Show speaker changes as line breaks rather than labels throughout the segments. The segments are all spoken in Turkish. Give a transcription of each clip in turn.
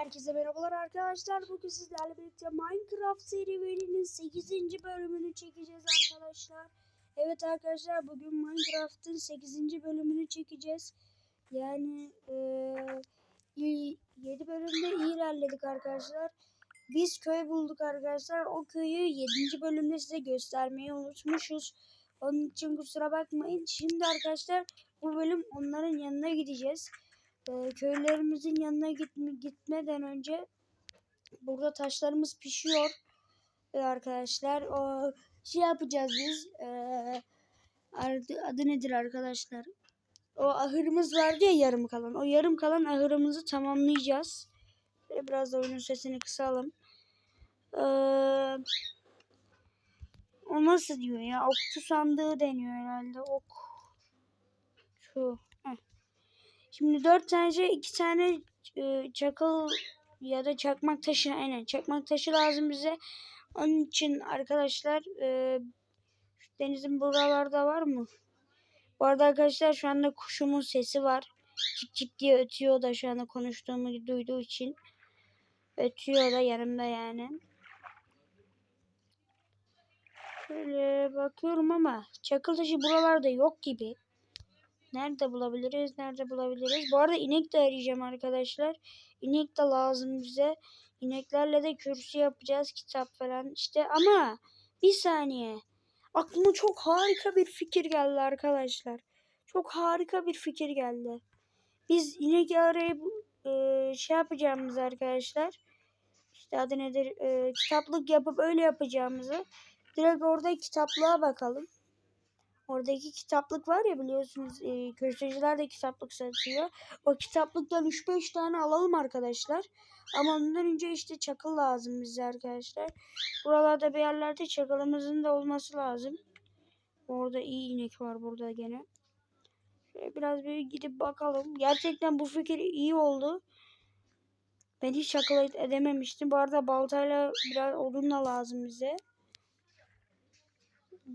Herkese merhabalar arkadaşlar. Bugün sizlerle birlikte Minecraft serüveninin 8. bölümünü çekeceğiz arkadaşlar. Evet arkadaşlar bugün Minecraft'ın 8. bölümünü çekeceğiz. Yani eee 7 bölümde ilerledik arkadaşlar. Biz köy bulduk arkadaşlar. O köyü 7. bölümde size göstermeyi unutmuşuz. Onun için kusura bakmayın. Şimdi arkadaşlar bu bölüm onların yanına gideceğiz e, köylerimizin yanına gitme, gitmeden önce burada taşlarımız pişiyor e, arkadaşlar. O şey yapacağız biz. E, adı, adı nedir arkadaşlar? O ahırımız vardı ya yarım kalan. O yarım kalan ahırımızı tamamlayacağız. Şöyle biraz da oyunun sesini kısalım. Ee, o nasıl diyor ya? Okçu sandığı deniyor herhalde. Ok. Şu. Şimdi dört tane iki tane e, çakıl ya da çakmak taşı aynen çakmak taşı lazım bize. Onun için arkadaşlar e, denizin buralarda var mı? Bu arada arkadaşlar şu anda kuşumun sesi var. Cik cik diye ötüyor da şu anda konuştuğumu duyduğu için. Ötüyor da yanımda yani. Şöyle bakıyorum ama çakıl taşı buralarda yok gibi. Nerede bulabiliriz? Nerede bulabiliriz? Bu arada inek de arayacağım arkadaşlar. İnek de lazım bize. İneklerle de kürsü yapacağız. Kitap falan işte ama bir saniye. Aklıma çok harika bir fikir geldi arkadaşlar. Çok harika bir fikir geldi. Biz inek arayıp e, şey yapacağımız arkadaşlar. İşte adı nedir? E, kitaplık yapıp öyle yapacağımızı. Direkt orada kitaplığa bakalım. Oradaki kitaplık var ya biliyorsunuz e, köşeciler de kitaplık satıyor. O kitaplıktan 3-5 tane alalım arkadaşlar. Ama ondan önce işte çakıl lazım bize arkadaşlar. Buralarda bir yerlerde çakılımızın da olması lazım. Orada iyi inek var burada gene. Şöyle biraz bir gidip bakalım. Gerçekten bu fikir iyi oldu. Ben hiç çakıl edememiştim. Bu arada baltayla biraz odunla lazım bize.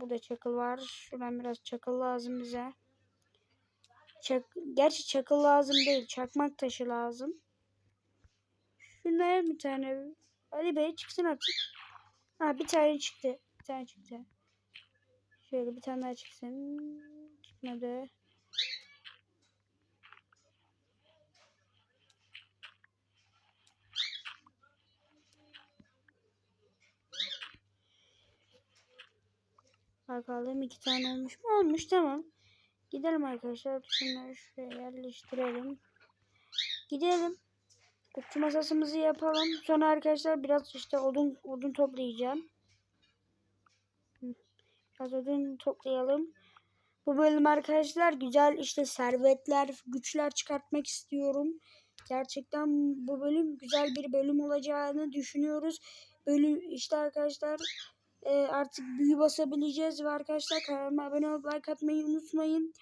Burada çakıl var. Şuradan biraz çakıl lazım bize. Çak Gerçi çakıl lazım değil. Çakmak taşı lazım. Şunlara bir tane. Hadi be çıksın artık. Ha bir tane çıktı. Bir tane çıktı. Şöyle bir tane daha çıksın. Çıkmadı. Bakalım iki tane olmuş mu? Olmuş tamam. Gidelim arkadaşlar. Şunları şuraya yerleştirelim. Gidelim. Okçu masasımızı yapalım. Sonra arkadaşlar biraz işte odun odun toplayacağım. Biraz odun toplayalım. Bu bölüm arkadaşlar güzel işte servetler, güçler çıkartmak istiyorum. Gerçekten bu bölüm güzel bir bölüm olacağını düşünüyoruz. Bölüm işte arkadaşlar e, artık büyü basabileceğiz ve arkadaşlar kanalıma abone olup like atmayı unutmayın.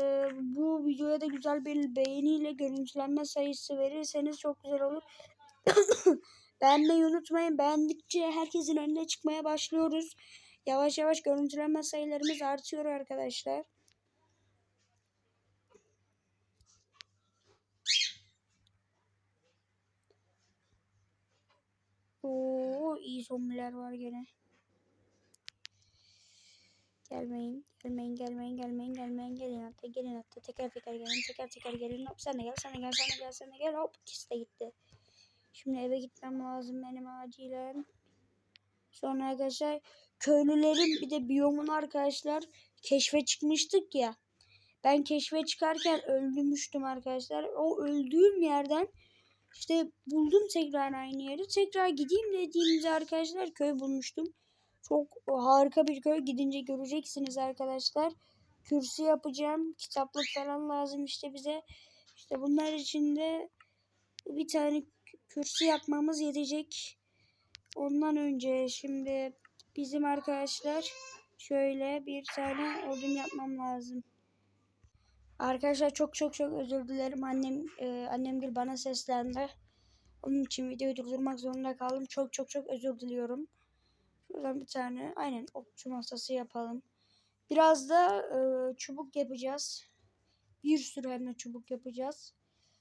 E, bu videoya da güzel bir beğeniyle görüntülenme sayısı verirseniz çok güzel olur. Beğenmeyi unutmayın. Beğendikçe herkesin önüne çıkmaya başlıyoruz. Yavaş yavaş görüntülenme sayılarımız artıyor arkadaşlar. Oo iyi zombiler var gene. Gelmeyin, gelmeyin, gelmeyin, gelmeyin, gelmeyin, gelin hatta, gelin hatta, teker teker gelin, teker teker gelin, hop sen de gel, sen de gel, sen de gel, sen de gel, hop ikisi de gitti. Şimdi eve gitmem lazım benim acilen. Sonra arkadaşlar köylülerin bir de biyomun arkadaşlar keşfe çıkmıştık ya. Ben keşfe çıkarken öldürmüştüm arkadaşlar. O öldüğüm yerden işte buldum tekrar aynı yeri. Tekrar gideyim dediğimizde arkadaşlar köy bulmuştum. Çok harika bir köy. Gidince göreceksiniz arkadaşlar. Kürsü yapacağım. Kitaplık falan lazım işte bize. İşte bunlar için de bir tane kürsü yapmamız yetecek. Ondan önce şimdi bizim arkadaşlar şöyle bir tane odun yapmam lazım. Arkadaşlar çok çok çok özür dilerim. Annem e, annem bir bana seslendi. Onun için videoyu durdurmak zorunda kaldım. Çok çok çok özür diliyorum. Şuradan bir tane aynen okçu masası yapalım. Biraz da e, çubuk yapacağız. Bir sürü hem de çubuk yapacağız.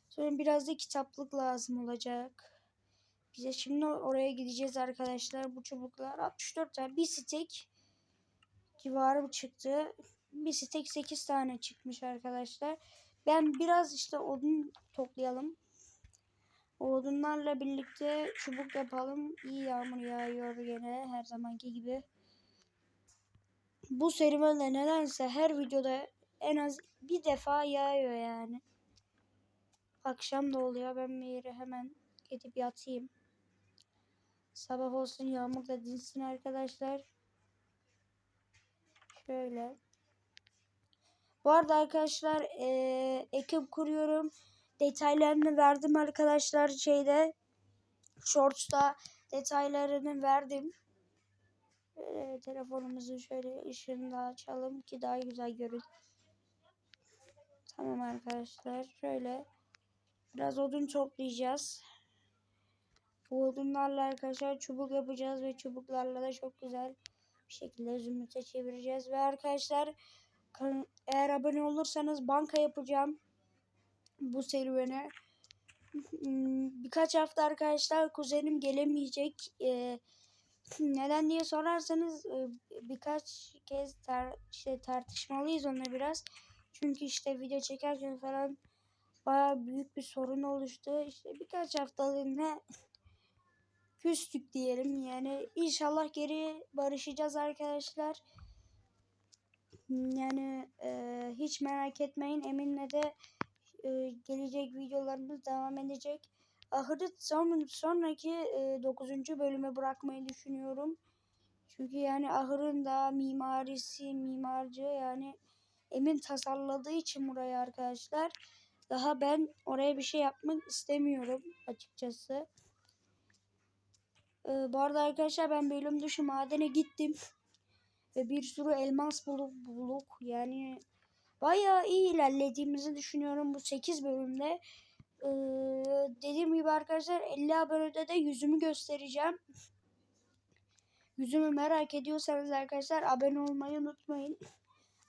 Sonra biraz da kitaplık lazım olacak. Bize şimdi oraya gideceğiz arkadaşlar. Bu çubuklar 64 tane. Bir stek civarı çıktı. Bir stek 8 tane çıkmış arkadaşlar. Ben biraz işte odun toplayalım. Odunlarla birlikte çubuk yapalım. İyi yağmur yağıyor gene her zamanki gibi. Bu serüvende nedense her videoda en az bir defa yağıyor yani. Akşam da oluyor. Ben bir yere hemen gidip yatayım. Sabah olsun yağmur da dinsin arkadaşlar. Şöyle. Bu arada arkadaşlar ee, ekip kuruyorum. Detaylarını verdim arkadaşlar şeyde. Shorts'ta detaylarını verdim. Böyle telefonumuzu şöyle ışığını açalım ki daha güzel görün. Tamam arkadaşlar şöyle biraz odun toplayacağız. Bu odunlarla arkadaşlar çubuk yapacağız ve çubuklarla da çok güzel bir şekilde zümrüte çevireceğiz. Ve arkadaşlar eğer abone olursanız banka yapacağım bu serüvene. Hmm, birkaç hafta arkadaşlar kuzenim gelemeyecek. Ee, neden diye sorarsanız e, birkaç kez tar işte tartışmalıyız onunla biraz. Çünkü işte video çekerken falan baya büyük bir sorun oluştu. İşte birkaç haftalığına küstük diyelim. Yani inşallah geri barışacağız arkadaşlar. Yani e, hiç merak etmeyin. Emin'le de e, gelecek videolarımız devam edecek. Ahırı son, sonraki e, 9. bölüme bırakmayı düşünüyorum. Çünkü yani ahırın da mimarisi, mimarcı yani Emin tasarladığı için burayı arkadaşlar. Daha ben oraya bir şey yapmak istemiyorum açıkçası. Ee, bu arada arkadaşlar ben bölüm dışı madene gittim. Ve bir sürü elmas bulup bulduk. Yani bayağı iyi ilerlediğimizi düşünüyorum bu 8 bölümde. Ee, dediğim gibi arkadaşlar 50 abonede de yüzümü göstereceğim. Yüzümü merak ediyorsanız arkadaşlar abone olmayı unutmayın.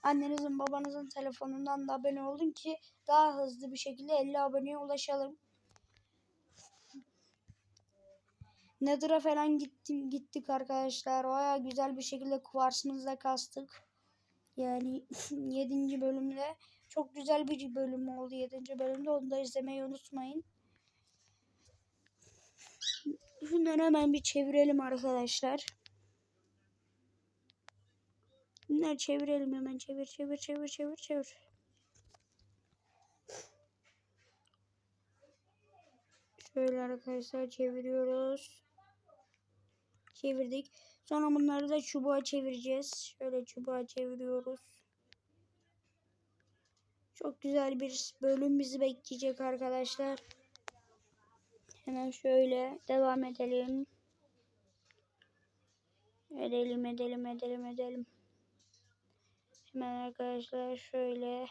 Annenizin babanızın telefonundan da abone olun ki daha hızlı bir şekilde 50 aboneye ulaşalım. Nether'a falan gittim, gittik arkadaşlar. Baya güzel bir şekilde kuvarsımızda kastık. Yani 7. bölümde çok güzel bir bölüm oldu 7. bölümde. Onu da izlemeyi unutmayın. Şunları hemen bir çevirelim arkadaşlar. Bunları çevirelim hemen. Çevir çevir çevir çevir çevir. Şöyle arkadaşlar çeviriyoruz. Çevirdik. Sonra bunları da çubuğa çevireceğiz. Şöyle çubuğa çeviriyoruz. Çok güzel bir bölüm bizi bekleyecek arkadaşlar. Hemen şöyle devam edelim. Edelim edelim edelim edelim. Hemen arkadaşlar şöyle.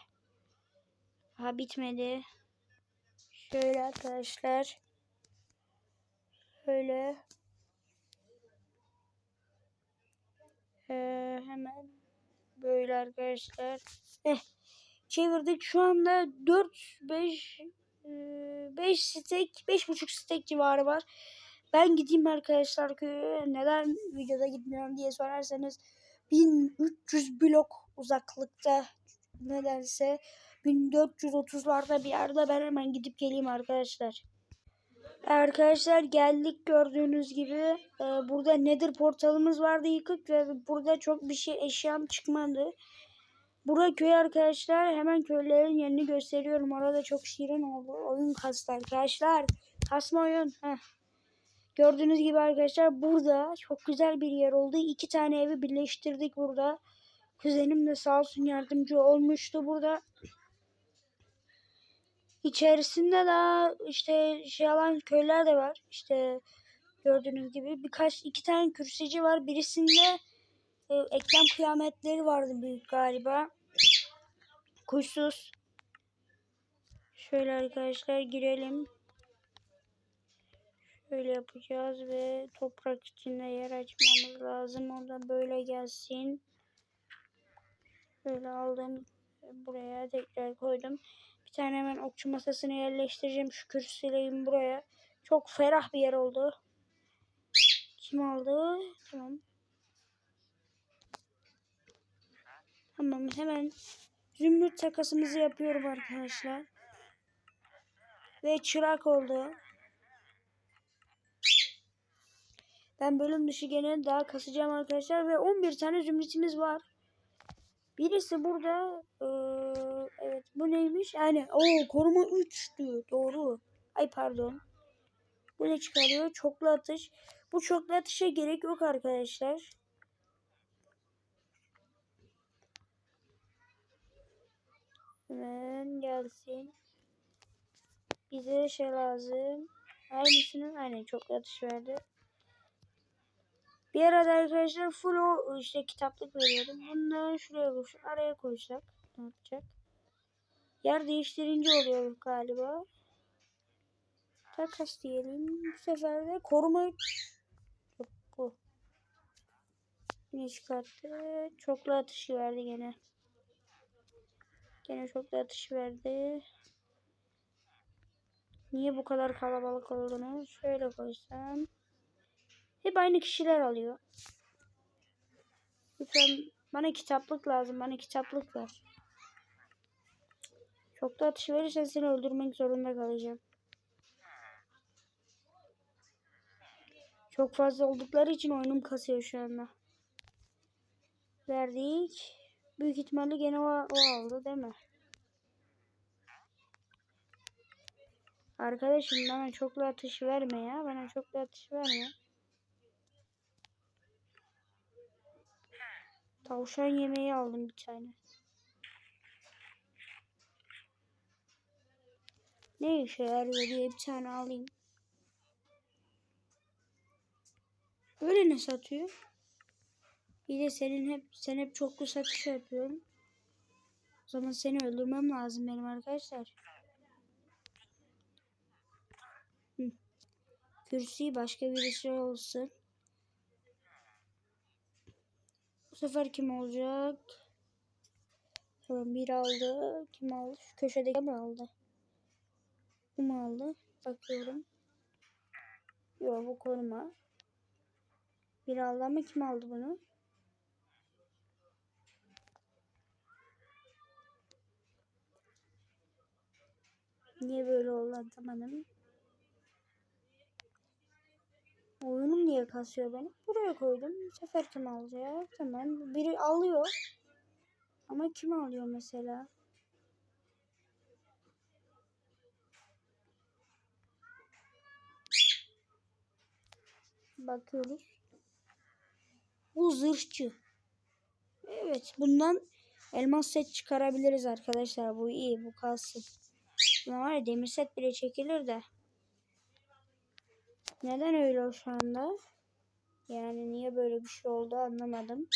Ha bitmedi. Şöyle arkadaşlar. Şöyle. Ee, hemen böyle arkadaşlar. Eh, çevirdik. Şu anda 4 5 5 stek 5,5 stek civarı var. Ben gideyim arkadaşlar köye. Neden videoda gitmiyorum diye sorarsanız 1300 blok uzaklıkta nedense 1430'larda bir yerde ben hemen gidip geleyim arkadaşlar. Arkadaşlar geldik gördüğünüz gibi. Ee, burada nedir portalımız vardı yıkık ve burada çok bir şey eşyam çıkmadı. Burada köy arkadaşlar. Hemen köylerin yerini gösteriyorum. Orada çok şirin oldu. Oyun kastı arkadaşlar. Kasma oyun. Heh. Gördüğünüz gibi arkadaşlar burada çok güzel bir yer oldu. İki tane evi birleştirdik burada. Kuzenim de sağ olsun yardımcı olmuştu burada. İçerisinde daha işte şey alan köyler de var. İşte gördüğünüz gibi birkaç iki tane kürsücü var. Birisinde e, eklem kıyametleri vardı büyük galiba. Kuşsuz. Şöyle arkadaşlar girelim. Şöyle yapacağız ve toprak içinde yer açmamız lazım. O da böyle gelsin. Böyle aldım. Buraya tekrar koydum. Bir tane hemen okçu masasını yerleştireceğim. Şu kürsüleyin buraya. Çok ferah bir yer oldu. Kim aldı? Tamam. Tamam hemen zümrüt takasımızı yapıyorum arkadaşlar. Ve çırak oldu. Ben bölüm dışı gene daha kasacağım arkadaşlar. Ve 11 tane zümrütümüz var. Birisi burada. Ee, evet bu neymiş? Yani o koruma 3'tü. Doğru. Ay pardon. Bu ne çıkarıyor? Çoklu atış. Bu çoklu atışa gerek yok arkadaşlar. Hemen gelsin. Bize şey lazım. Aynısının aynen çoklu atış verdi. Bir arada arkadaşlar full o işte kitaplık veriyordum. Da şuraya koy, araya koysak ne yapacak? Yer değiştirince oluyor galiba. Takas diyelim. Bu sefer de koruma bu. Yine çıkarttı. Çoklu atışı verdi gene. Gene çoklu atışı verdi. Niye bu kadar kalabalık olduğunu şöyle koysam. Hep aynı kişiler alıyor. Lütfen bana kitaplık lazım. Bana kitaplık ver. Çok da atış verirsen seni öldürmek zorunda kalacağım. Çok fazla oldukları için oyunum kasıyor şu anda. Verdik. Büyük ihtimalle gene o, o aldı değil mi? Arkadaşım bana çoklu atış verme ya. Bana çoklu atış verme. Tavşan yemeği aldım bir tane. Ne işe yarıyor diye bir tane alayım. Böyle ne satıyor? Bir de senin hep sen hep çoklu satış yapıyorsun. O zaman seni öldürmem lazım benim arkadaşlar. Hı. Kürsüyü başka birisi olsun. Bu sefer kim olacak? Tamam bir aldı. Kim aldı? Şu köşedeki mi aldı? Bu mu aldı? Bakıyorum. Yok bu koruma. Bir aldı ama kim aldı bunu? Niye böyle oldu anlamadım. Oyunum niye kasıyor beni? Buraya koydum. Bu sefer kim alacak? Tamam. Biri alıyor. Ama kim alıyor mesela? Bakıyoruz. Bu zırhçı. Evet. Bundan elmas set çıkarabiliriz arkadaşlar. Bu iyi. Bu kalsın. Buna var ya demir set bile çekilir de. Neden öyle şu anda? Yani niye böyle bir şey oldu anlamadım.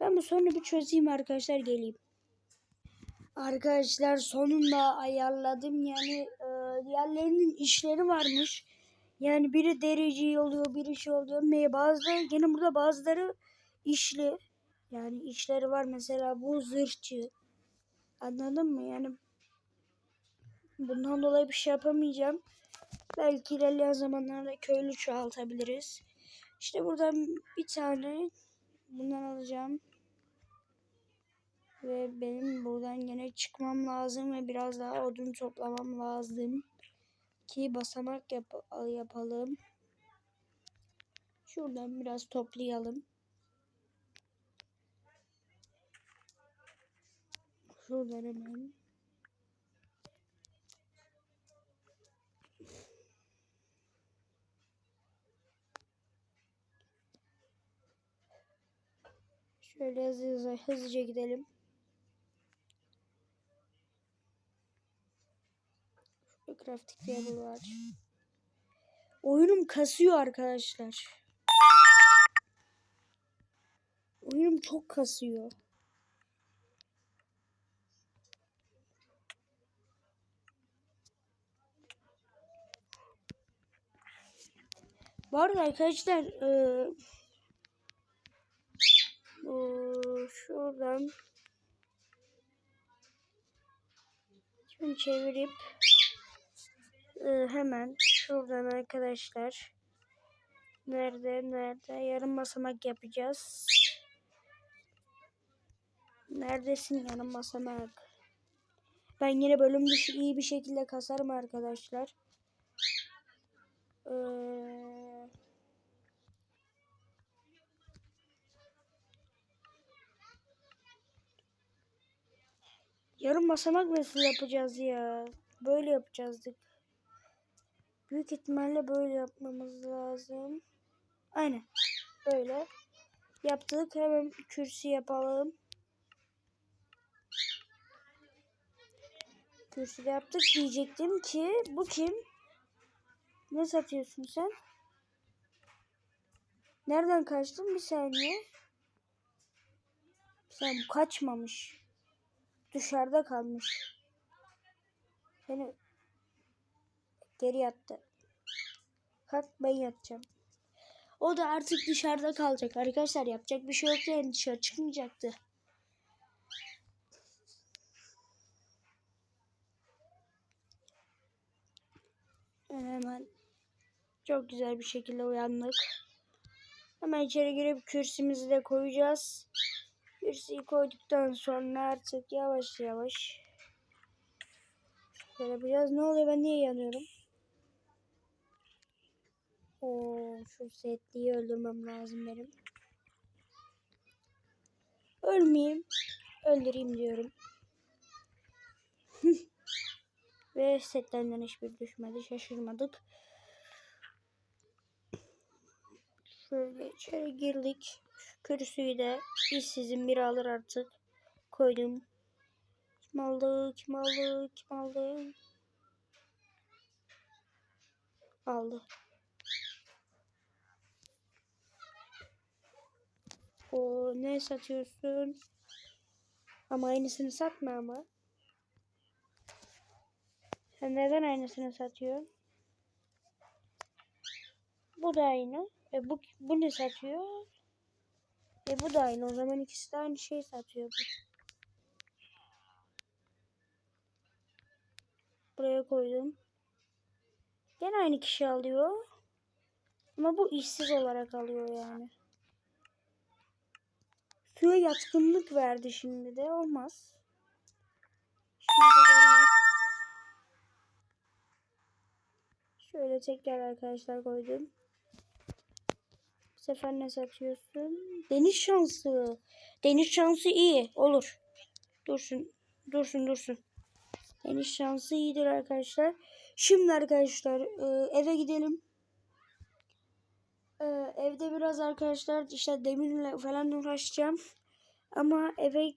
Ben bu sorunu bir çözeyim arkadaşlar geleyim. Arkadaşlar sonunda ayarladım. Yani e, diğerlerinin işleri varmış. Yani biri derici oluyor, biri şey oluyor. Me bazıları gene burada bazıları işli. Yani işleri var mesela bu zırhçı. Anladın mı? Yani bundan dolayı bir şey yapamayacağım. Belki ilerleyen zamanlarda köylü çoğaltabiliriz. İşte buradan bir tane bundan alacağım. Ve benim buradan yine çıkmam lazım ve biraz daha odun toplamam lazım. Ki basamak yap yapalım. Şuradan biraz toplayalım. Şuradan hemen. Şöyle hızlı hızlı hızlıca gidelim. Şurada crafting table var. Oyunum kasıyor arkadaşlar. Oyunum çok kasıyor. Bu arada arkadaşlar e, bu şuradan Şunu çevirip e, hemen şuradan arkadaşlar nerede nerede yarım basamak yapacağız. Neredesin yarım basamak? Ben yine bölüm dışı iyi bir şekilde kasarım arkadaşlar. Ee, yarım basamak nasıl yapacağız ya? Böyle yapacağızdık. Büyük ihtimalle böyle yapmamız lazım. Aynen. Böyle. Yaptık. Hemen kürsü yapalım. Kürsü yaptık diyecektim ki bu kim? Ne satıyorsun sen? Nereden kaçtın? Bir saniye. Sen bu kaçmamış. Dışarıda kalmış. Seni geri yattı. Kalk ben yatacağım. O da artık dışarıda kalacak. Arkadaşlar yapacak bir şey yok yani dışarı çıkmayacaktı. Hemen çok güzel bir şekilde uyandık. Hemen içeri girip kürsümüzü de koyacağız. Kürsüyü koyduktan sonra artık yavaş yavaş şöyle yapacağız. Ne oluyor ben niye yanıyorum? Oo, şu setliği öldürmem lazım benim. Ölmeyeyim. Öldüreyim diyorum. Ve setlerinden hiçbir düşmedi. Şaşırmadık. Şöyle içeri girdik. Kürsüyü de işsizin biri alır artık. Koydum. Kim aldı? Kim aldı? Kim aldı? Aldı. O ne satıyorsun? Ama aynısını satma ama. Sen neden aynısını satıyorsun? Bu da aynı. E bu, bu ne satıyor? E bu da aynı. O zaman ikisi de aynı şeyi satıyor bu. Buraya koydum. Gene aynı kişi alıyor. Ama bu işsiz olarak alıyor yani. Suya yatkınlık verdi şimdi de. Olmaz. Şimdi. Şöyle tekrar arkadaşlar koydum. Bu sefer ne satıyorsun? Deniz şansı. Deniz şansı iyi. Olur. Dursun. Dursun dursun. Deniz şansı iyidir arkadaşlar. Şimdi arkadaşlar e, eve gidelim. E, evde biraz arkadaşlar işte demirle falan uğraşacağım. Ama eve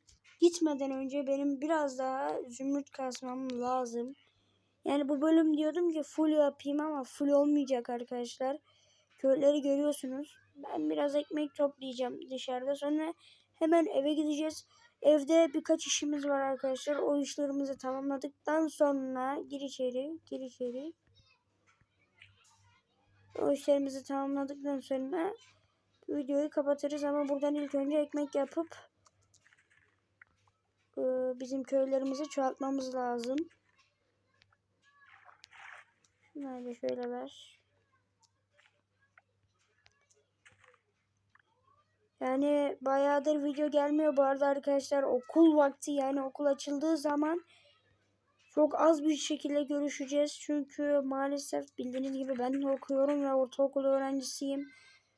gitmeden önce benim biraz daha zümrüt kasmam lazım. Yani bu bölüm diyordum ki full yapayım ama full olmayacak arkadaşlar. Köyleri görüyorsunuz. Ben biraz ekmek toplayacağım dışarıda. Sonra hemen eve gideceğiz. Evde birkaç işimiz var arkadaşlar. O işlerimizi tamamladıktan sonra gir içeri, gir içeri. O işlerimizi tamamladıktan sonra videoyu kapatırız ama buradan ilk önce ekmek yapıp bizim köylerimizi çoğaltmamız lazım. Da şöyle ver. Yani bayağıdır video gelmiyor bu arada arkadaşlar. Okul vakti yani okul açıldığı zaman çok az bir şekilde görüşeceğiz. Çünkü maalesef bildiğiniz gibi ben okuyorum ve ortaokul öğrencisiyim.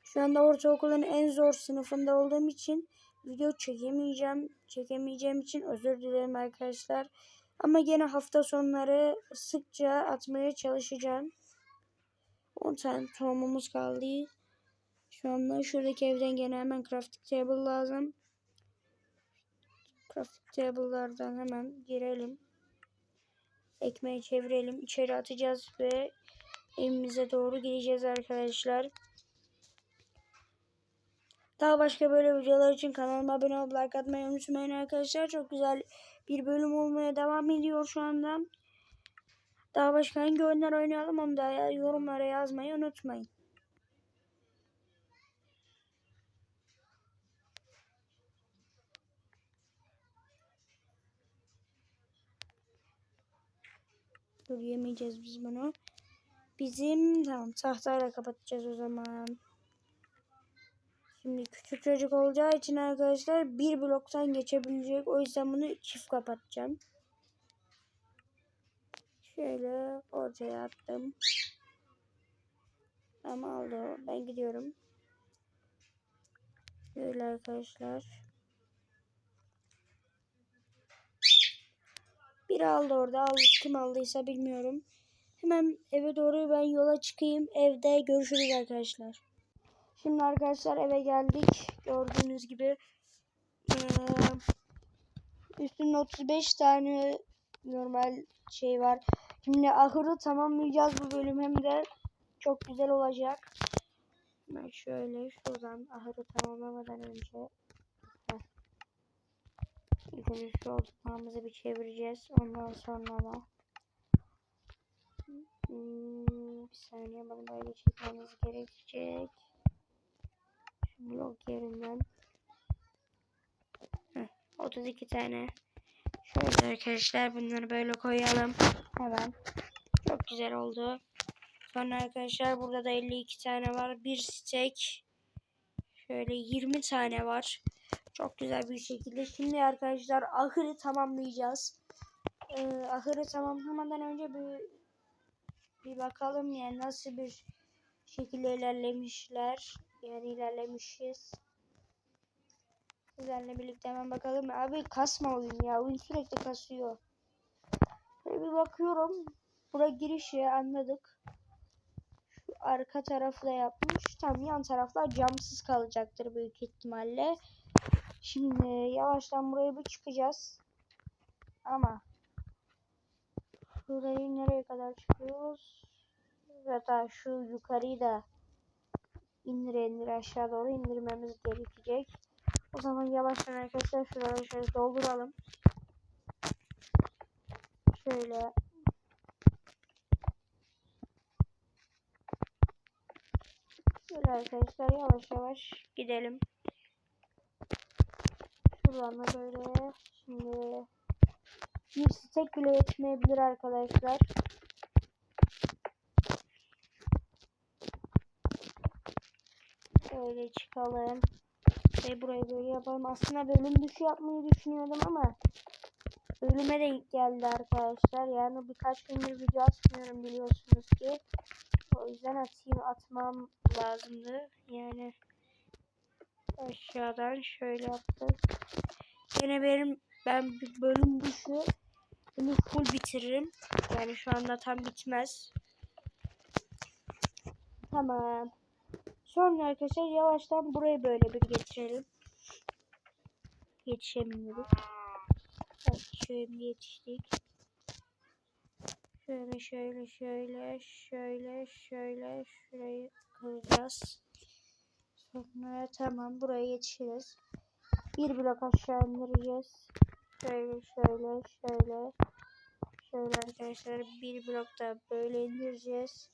Şu anda ortaokulun en zor sınıfında olduğum için video çekemeyeceğim. Çekemeyeceğim için özür dilerim arkadaşlar. Ama gene hafta sonları sıkça atmaya çalışacağım. 10 tane tohumumuz kaldı. Şu anda şuradaki evden gene hemen crafting table lazım. Crafting table'lardan hemen girelim. Ekmeği çevirelim. içeri atacağız ve evimize doğru gideceğiz arkadaşlar. Daha başka böyle videolar için kanalıma abone olup like atmayı unutmayın arkadaşlar. Çok güzel bir bölüm olmaya devam ediyor şu anda. Daha başka hangi oyunlar oynayalım onu da yorumlara yazmayı unutmayın. Dur yemeyeceğiz biz bunu. Bizim tamam tahtayla kapatacağız o zaman. Şimdi küçük çocuk olacağı için arkadaşlar bir bloktan geçebilecek. O yüzden bunu çift kapatacağım. Şöyle ortaya attım. Ama aldı. o. Ben gidiyorum. Böyle arkadaşlar. Biri aldı orada. Aldı. Kim aldıysa bilmiyorum. Hemen eve doğru ben yola çıkayım. Evde görüşürüz arkadaşlar. Şimdi arkadaşlar eve geldik. Gördüğünüz gibi üstünde 35 tane normal şey var. Şimdi ahırı tamamlayacağız bu bölüm hem de çok güzel olacak. Ben şöyle şuradan ahırı tamamlamadan önce. İlk önce şu olduklarımızı bir çevireceğiz. Ondan sonra da Hmm, bir saniye bana böyle çekmemiz gerekecek. Şu blok yerinden. Heh, 32 tane. Şöyle arkadaşlar bunları böyle koyalım. Hemen. Çok güzel oldu. Sonra arkadaşlar burada da 52 tane var. Bir stek. Şöyle 20 tane var. Çok güzel bir şekilde. Şimdi arkadaşlar ahırı tamamlayacağız. Ee, ahırı tamamlamadan önce bir bir bakalım yani nasıl bir şekilde ilerlemişler. Yani ilerlemişiz. Sizlerle birlikte hemen bakalım. Abi kasma oyun ya. Oyun sürekli kasıyor. Böyle bir bakıyorum. Bura girişi anladık. Şu arka tarafı da yapmış. Tam yan taraflar camsız kalacaktır büyük ihtimalle. Şimdi yavaştan buraya bir çıkacağız. Ama Şurayı nereye kadar çıkıyoruz? Zaten şu yukarıyı da indire indire aşağı doğru indirmemiz gerekecek. O zaman yavaştan arkadaşlar şuraları şöyle dolduralım. Şöyle Şöyle arkadaşlar yavaş yavaş gidelim. Şuradan da böyle şimdi bir stek bile yetmeyebilir arkadaşlar. Şöyle çıkalım. Ve burayı böyle yapalım. Aslında bölüm dışı yapmayı düşünüyordum ama bölüme denk geldi arkadaşlar. Yani birkaç gündür video atmıyorum biliyorsunuz ki. O yüzden atayım atmam lazımdı. Yani aşağıdan şöyle yaptık. Yine benim ben bir bölüm dışı bunu full bitiririm. Yani şu anda tam bitmez. Tamam. Sonra arkadaşlar yavaştan burayı böyle bir getirelim. Yetişemiyoruz. Bak şöyle yetiştik. Şöyle şöyle şöyle şöyle şöyle şurayı kıracağız. Sonra tamam buraya yetişiriz. Bir blok aşağı indireceğiz. Şöyle şöyle şöyle. Şöyle arkadaşlar bir blokta böyle indireceğiz.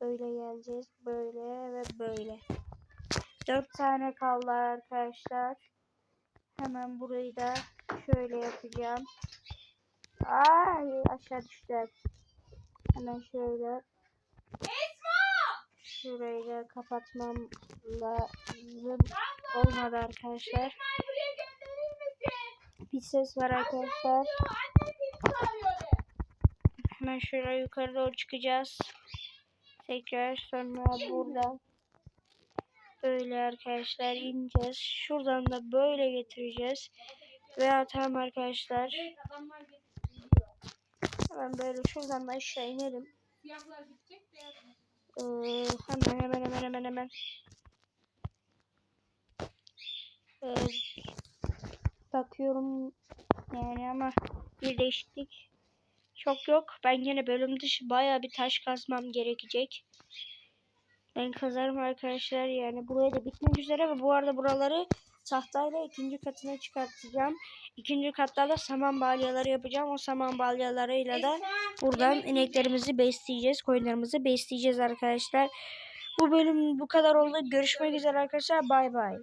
Böyle geleceğiz. Böyle ve böyle. Dört tane kaldı arkadaşlar. Hemen burayı da şöyle yapacağım. Ay aşağı düştü. Hemen şöyle. Şurayı da kapatmam lazım. Olmadı arkadaşlar. Bir ses var arkadaşlar. Hemen şuraya yukarı doğru çıkacağız. Tekrar sonra buradan böyle arkadaşlar ineceğiz. Şuradan da böyle getireceğiz. Ve tamam arkadaşlar. Hemen böyle şuradan da aşağı inelim. Ee, hemen hemen hemen hemen hemen. Ee, bakıyorum yani ama bir değişiklik çok yok. Ben yine bölüm dışı bayağı bir taş kazmam gerekecek. Ben kazarım arkadaşlar yani buraya da bitmek üzere ve bu arada buraları tahtayla ikinci katına çıkartacağım. İkinci katlarda saman balyaları yapacağım. O saman balyalarıyla da buradan ineklerimizi besleyeceğiz. Koyunlarımızı besleyeceğiz arkadaşlar. Bu bölüm bu kadar oldu. Görüşmek üzere arkadaşlar. Bay bay.